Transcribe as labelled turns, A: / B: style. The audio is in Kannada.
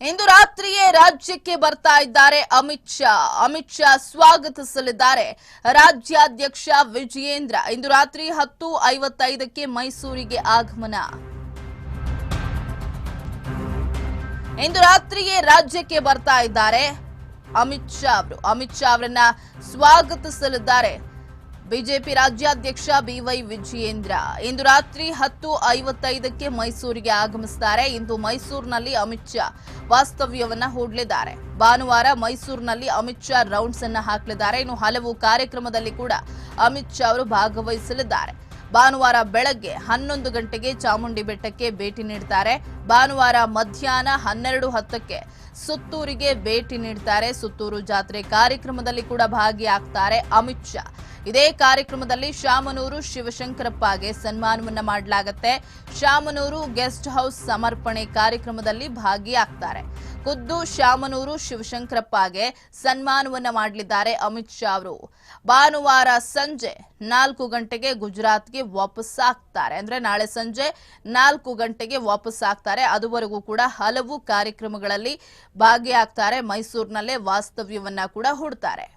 A: ಇಂದು ರಾತ್ರಿಯೇ ರಾಜ್ಯಕ್ಕೆ ಬರ್ತಾ ಇದ್ದಾರೆ ಅಮಿತ್ ಶಾ. ಅಮಿತ್ ಶಾ ಸ್ವಾಗತಿಸಲಿದ್ದಾರೆ. ರಾಜ್ಯಾಧ್ಯಕ್ಷ ವಿಜಯೇಂದ್ರ ಇಂದು ರಾತ್ರಿ ಹತ್ತು ಐವತ್ತೈದಕ್ಕೆ ಮೈಸೂರಿಗೆ ಆಗಮನ. ಇಂದು ರಾತ್ರಿಯೇ ರಾಜ್ಯಕ್ಕೆ ಬರ್ತಾ ಇದ್ದಾರೆ ಅಮಿತ್ ಶಾ ಅವರು. ಅಮಿತ್ ಶಾ ಅವರನ್ನ ಸ್ವಾಗತಿಸಲಿದ್ದಾರೆ. ಬಿಜೆಪಿ ರಾಜ್ಯಾಧ್ಯಕ್ಷ ಬಿವೈ ವಿಜಯೇಂದ್ರ ಇಂದು ರಾತ್ರಿ ಹತ್ತು ಐವತ್ತೈದಕ್ಕೆ ಮೈಸೂರಿಗೆ ಆಗಮಿಸುತ್ತಾರೆ ಇಂದು ಮೈಸೂರಿನಲ್ಲಿ ಅಮಿತ್ ಶಾ ವಾಸ್ತವ್ಯವನ್ನ ಹೂಡಲಿದ್ದಾರೆ. ಭಾನುವಾರ ಮೈಸೂರಿನಲ್ಲಿ ಅಮಿತ್ ಶಾ ರೌಂಡ್ಸ್ ಅನ್ನ ಹಾಕಲಿದ್ದಾರೆ. ಇನ್ನು ಹಲವು ಕಾರ್ಯಕ್ರಮದಲ್ಲಿ ಕೂಡ ಅಮಿತ್ ಶಾ ಅವರು ಭಾಗವಹಿಸಲಿದ್ದಾರೆ. ಭಾನುವಾರ ಬೆಳಗ್ಗೆ ಹನ್ನೊಂದು ಗಂಟೆಗೆ ಚಾಮುಂಡಿ ಬೆಟ್ಟಕ್ಕೆ ಭೇಟಿ ನೀಡ್ತಾರೆ. ಭಾನುವಾರ ಮಧ್ಯಾಹ್ನ ಹನ್ನೆರಡು ಹತ್ತಕ್ಕೆ ಸುತ್ತೂರಿಗೆ ಭೇಟಿ ನೀಡ್ತಾರೆ. ಸುತ್ತೂರು ಜಾತ್ರೆ ಕಾರ್ಯಕ್ರಮದಲ್ಲಿ ಕೂಡ ಭಾಗಿಯಾಗ್ತಾರೆ ಅಮಿತ್ ಶಾ. ಇದೇ ಕಾರ್ಯಕ್ರಮದಲ್ಲಿ ಶಾಮನೂರು ಶಿವಶಂಕರಪ್ಪಗೆ ಸನ್ಮಾನವನ್ನ ಮಾಡಲಾಗುತ್ತೆ. ಶಾಮನೂರು ಗೆಸ್ಟ್ ಹೌಸ್ ಸಮರ್ಪಣೆ ಕಾರ್ಯಕ್ರಮದಲ್ಲಿ ಭಾಗಿಯಾಗ್ತಾರೆ. ಖುದ್ದು ಶಾಮನೂರು ಶಿವಶಂಕರಪ್ಪಗೆ ಸನ್ಮಾನವನ್ನ ಮಾಡಲಿದ್ದಾರೆ ಅಮಿತ್ ಶಾ ಅವರು. ಭಾನುವಾರ ಸಂಜೆ ನಾಲ್ಕು ಗಂಟೆಗೆ ಗುಜರಾತ್ಗೆ ವಾಪಸ್ ಆಗ್ತಾರೆ. ಅಂದ್ರೆ ನಾಳೆ ಸಂಜೆ ನಾಲ್ಕು ಗಂಟೆಗೆ ವಾಪಸ್ ಆಗ್ತಾರೆ. ಅದುವರೆಗೂ ಕೂಡ ಹಲವು ಕಾರ್ಯಕ್ರಮಗಳಲ್ಲಿ ಭಾಗಿಯಾಗ್ತಾರೆ. ಮೈಸೂರಿನಲ್ಲೇ ವಾಸ್ತವ್ಯವನ್ನ ಕೂಡ ಹೂಡ್ತಾರೆ.